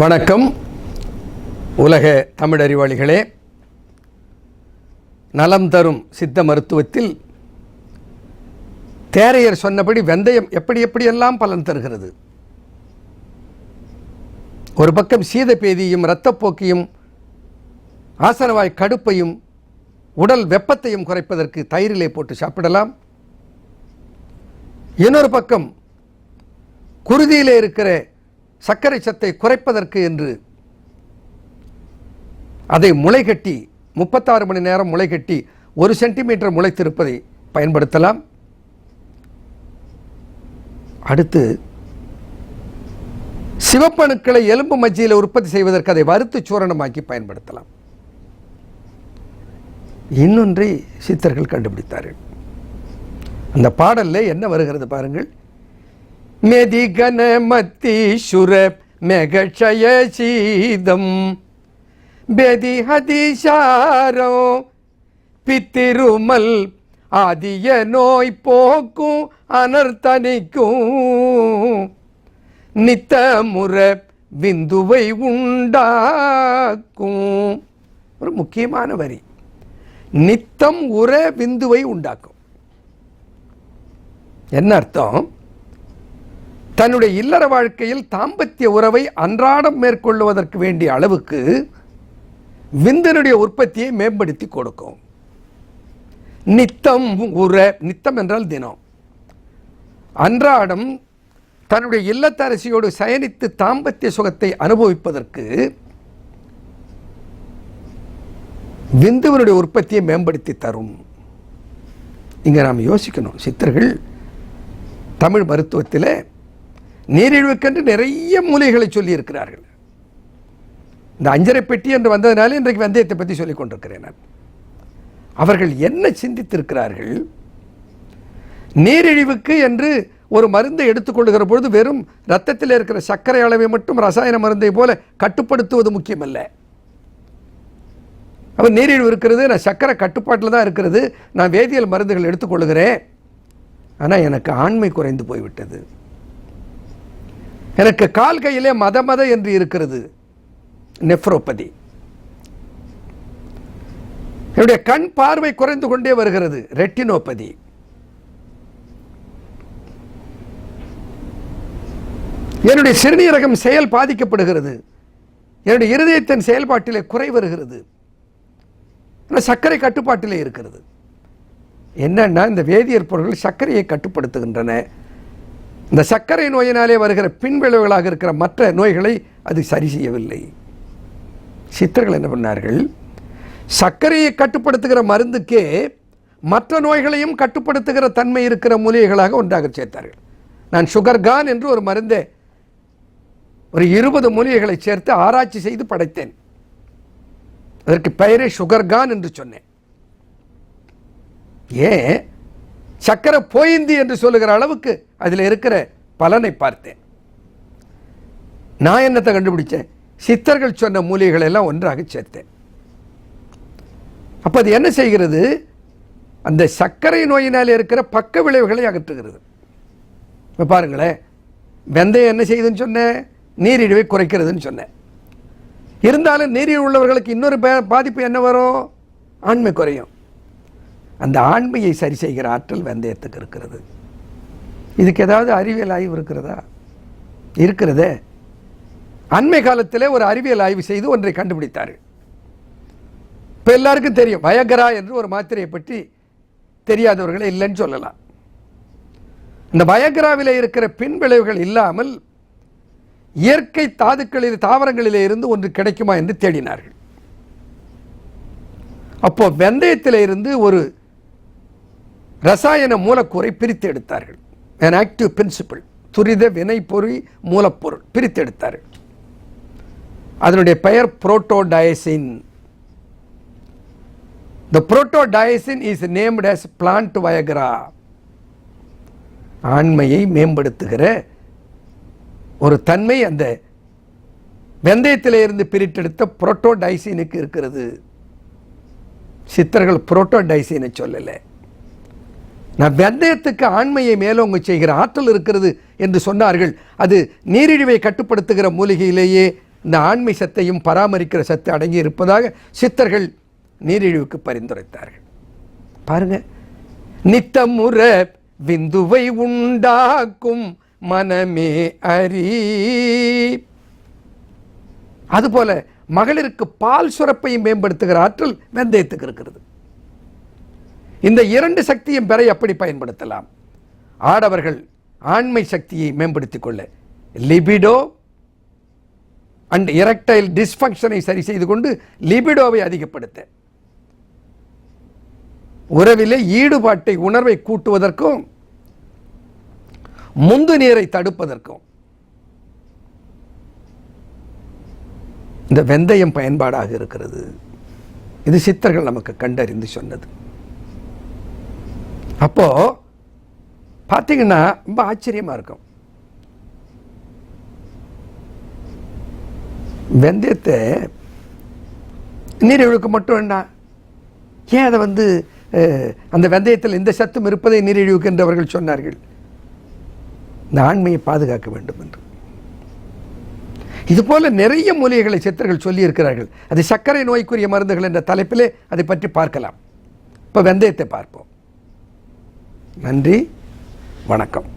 வணக்கம். உலக தமிழறிவாளிகளே நலம் தரும் சித்த மருத்துவத்தில் தேரையர் சொன்னபடி வெந்தயம் எப்படி எப்படியெல்லாம் பலன் தருகிறது? ஒரு பக்கம் சீதபேதியும் இரத்தப்போக்கையும் ஆசனவாய் கடுப்பையும் உடல் வெப்பத்தையும் குறைப்பதற்கு தயிரிலே போட்டு சாப்பிடலாம். இன்னொரு பக்கம் குருதியிலே இருக்கிற சர்க்கரை சத்தை குறைப்பதற்கு என்று. அதை முளைகட்டி முப்பத்தாறு மணி நேரம் முளைகட்டி ஒரு சென்டிமீட்டர் முளைத்திருப்பதை பயன்படுத்தலாம். அடுத்து சிவப்பணுக்களை எலும்பு மஜ்ஜியில் உற்பத்தி செய்வதற்கு அதை வறுத்து சூரணமாக்கி பயன்படுத்தலாம். இன்னொன்றை சித்தர்கள் கண்டுபிடித்தார்கள். அந்த பாடல்ல என்ன வருகிறது பாருங்கள். மெதி கணமத்தீசுர மெகஷய சீதம் பெதி ஹதிசாரோ பித்திருமல் ஆதிய நோய் போக்கும் அனர்த்தனிக்கும் நித்தமுற விந்துவை உண்டாக்கும் ஒரு முக்கியமான வரி. நித்தம் உற விந்துவை உண்டாக்கும். என்ன அர்த்தம்? தன்னுடைய இல்லற வாழ்க்கையில் தாம்பத்திய உறவை அன்றாடம் மேற்கொள்வதற்கு வேண்டிய அளவுக்கு விந்தனுடைய உற்பத்தியை மேம்படுத்தி கொடுக்கும். நித்தம் உற நித்தம் என்றால் தினம். அன்றாடம் தன்னுடைய இல்லத்தரசியோடு சயனித்து தாம்பத்திய சுகத்தை அனுபவிப்பதற்கு விந்துவனுடைய உற்பத்தியை மேம்படுத்தி தரும். இங்கே நாம் யோசிக்கணும். சித்தர்கள் தமிழ் மருத்துவத்தில் நீரிழிவுக்கென்று நிறைய மூலிகைகளை சொல்லியிருக்கிறார்கள். இந்த அஞ்சரை பெட்டி என்று வந்ததினால இன்றைக்கு வெந்தயத்தை பற்றி சொல்லிக் கொண்டிருக்கிறேன் நான். அவர்கள் என்ன சிந்தித்திருக்கிறார்கள்? நீரிழிவுக்கு என்று ஒரு மருந்தை எடுத்துக்கொள்ளுகிற பொழுது வெறும் ரத்தத்தில் இருக்கிற சர்க்கரை அளவை மட்டும் ரசாயன மருந்தை போல கட்டுப்படுத்துவது முக்கியமல்ல. அப்போ நீரிழிவு இருக்கிறது நான் சர்க்கரை கட்டுப்பாட்டில் தான் இருக்கிறது நான் வேதியியல் மருந்துகள் எடுத்துக்கொள்கிறேன் ஆனால் எனக்கு ஆண்மை குறைந்து போய்விட்டது. எனக்கு கால் கையிலே மத மத என்று இருக்கிறது. நெஃப்ரோபதி. என்னுடைய கண் பார்வை குறைந்து கொண்டே வருகிறது. ரெட்டினோபதி. என்னுடைய சிறுநீரகம் செயல் பாதிக்கப்படுகிறது. என்னுடைய இருதயத்தின் செயல்பாட்டிலே குறை வருகிறது. சர்க்கரை கட்டுப்பாட்டிலே இருக்கிறது. என்னன்னா இந்த வேதியியற் பொருட்கள் சர்க்கரையை கட்டுப்படுத்துகின்றன. இந்த சர்க்கரை நோயினாலே வருகிற பின்விளைவுகளாக இருக்கிற மற்ற நோய்களை அது சரி செய்யவில்லை. சித்தர்கள் என்ன பண்ணார்கள்? சர்க்கரையை கட்டுப்படுத்துகிற மருந்துக்கே மற்ற நோய்களையும் கட்டுப்படுத்துகிற தன்மை இருக்கிற மூலிகைகளாக ஒன்றாக சேர்த்தார்கள். நான் சுகர்கான் என்று ஒரு மருந்தே ஒரு இருபது மூலிகைகளை சேர்த்து ஆராய்ச்சி செய்து படைத்தேன். அதற்கு பெயரே சுகர்கான் என்று சொன்னேன். ஏன்? சக்கரை போயிந்தி என்று சொல்லுகிற அளவுக்கு அதில் இருக்கிற பலனை பார்த்தேன். நான் என்னத்தை கண்டுபிடிச்சேன்? சித்தர்கள் சொன்ன மூலிகைகள் எல்லாம் ஒன்றாக சேர்த்தேன். அப்போ அது என்ன செய்கிறது? அந்த சர்க்கரை நோயினால் இருக்கிற பக்க விளைவுகளை அகற்றுகிறது. இப்போ பாருங்களேன் வெந்தயம் என்ன செய்யுதுன்னு சொன்னேன் நீரிழிவை குறைக்கிறதுன்னு சொன்னேன். இருந்தாலும் நீரிழிவு உள்ளவர்களுக்கு இன்னொரு பாதிப்பு என்ன வரும்? ஆண்மை குறையும். அந்த ஆண்மையை சரி செய்கிற ஆற்றல் வெந்தயத்துக்கு இருக்கிறது. இதுக்கு ஏதாவது அறிவியல் ஆய்வு இருக்கிறதா? இருக்கிறதே. அண்மை காலத்தில் ஒரு அறிவியல் ஆய்வு செய்து ஒன்றை கண்டுபிடித்தார். இப்போ எல்லாருக்கும் தெரியும் பயங்கரா என்று ஒரு மாத்திரையை பற்றி தெரியாதவர்களே இல்லைன்னு சொல்லலாம். இந்த பயங்கராவில் இருக்கிற பின்விளைவுகள் இல்லாமல் இயற்கை தாதுக்களில் தாவரங்களிலே இருந்து ஒன்று கிடைக்குமா என்று தேடினார்கள். அப்போ வெந்தயத்தில் இருந்து ஒரு ரசாயன மூலக்கூறை பிரித்து எடுத்தார்கள். அன் ஆக்டிவ் பிரின்சிபிள் துரித வினைப்பொறி மூலப்பொருள் பிரித்து எடுத்தார்கள். அதனுடைய பெயர் protodioscin the protodioscin is named as plant Viagra ஆண்மையை மேம்படுத்துகிற ஒரு தன்மை அந்த வெந்தயத்திலே இருந்து பிரித்தெடுத்த புரோட்டோடைசினுக்கு இருக்கிறது. சித்தர்கள் புரோட்டோடைசினை சொல்லலை. நான் வெந்தயத்துக்கு ஆண்மையை மேலோங்க செய்கிற ஆற்றல் இருக்கிறது என்று சொன்னார்கள். அது நீரிழிவை கட்டுப்படுத்துகிற மூலிகையிலேயே இந்த ஆண்மை சத்தையும் பராமரிக்கிற சத்து அடங்கி இருப்பதாக சித்தர்கள் நீரிழிவுக்கு பரிந்துரைத்தார்கள். பாருங்க நித்தமுற விந்துவை உண்டாக்கும் மனமே அறி அதுபோல மகளிருக்கு பால் சுரப்பையும் மேம்படுத்துகிற ஆற்றல் வெந்தயத்துக்கு இருக்கிறது. இந்த இரண்டு சக்தியும் பெற எப்படி பயன்படுத்தலாம்? ஆடவர்கள் ஆண்மை சக்தியை மேம்படுத்திக் கொள்ள லிபிடோ அண்ட் இரக்டைல் டிஸ்ஃபங்க்ஷனை சரி செய்து கொண்டு லிபிடோவை அதிகப்படுத்த. உறவிலே ஈடுபாட்டை உணர்வை கூட்டுவதற்கும் முந்து நீரை தடுப்பதற்கும். இந்த வெந்தயம் பயன்பாடாக இருக்கிறது. இது சித்தர்கள் நமக்கு கண்டறிந்து சொன்னது. அப்போது பார்த்தீங்கன்னா ரொம்ப ஆச்சரியமா இருக்கும். வெந்தயத்தை நீரிழிவுக்கு மட்டும் என்ன ஏன் அதை வந்து அந்த வெந்தயத்தில் இந்த சத்தும் இருப்பதை நீரிழிவுக்கு என்று அவர்கள் சொன்னார்கள். இந்த ஆண்மையை பாதுகாக்க வேண்டும் என்று. இதுபோல நிறைய மூலிகைகளை சித்தர்கள் சொல்லியிருக்கிறார்கள். அது சர்க்கரை நோய்க்குரிய மருந்துகள் என்ற தலைப்பிலே அதை பற்றி பார்க்கலாம். இப்போ வெந்தயத்தை பார்ப்போம். நன்றி வணக்கம்.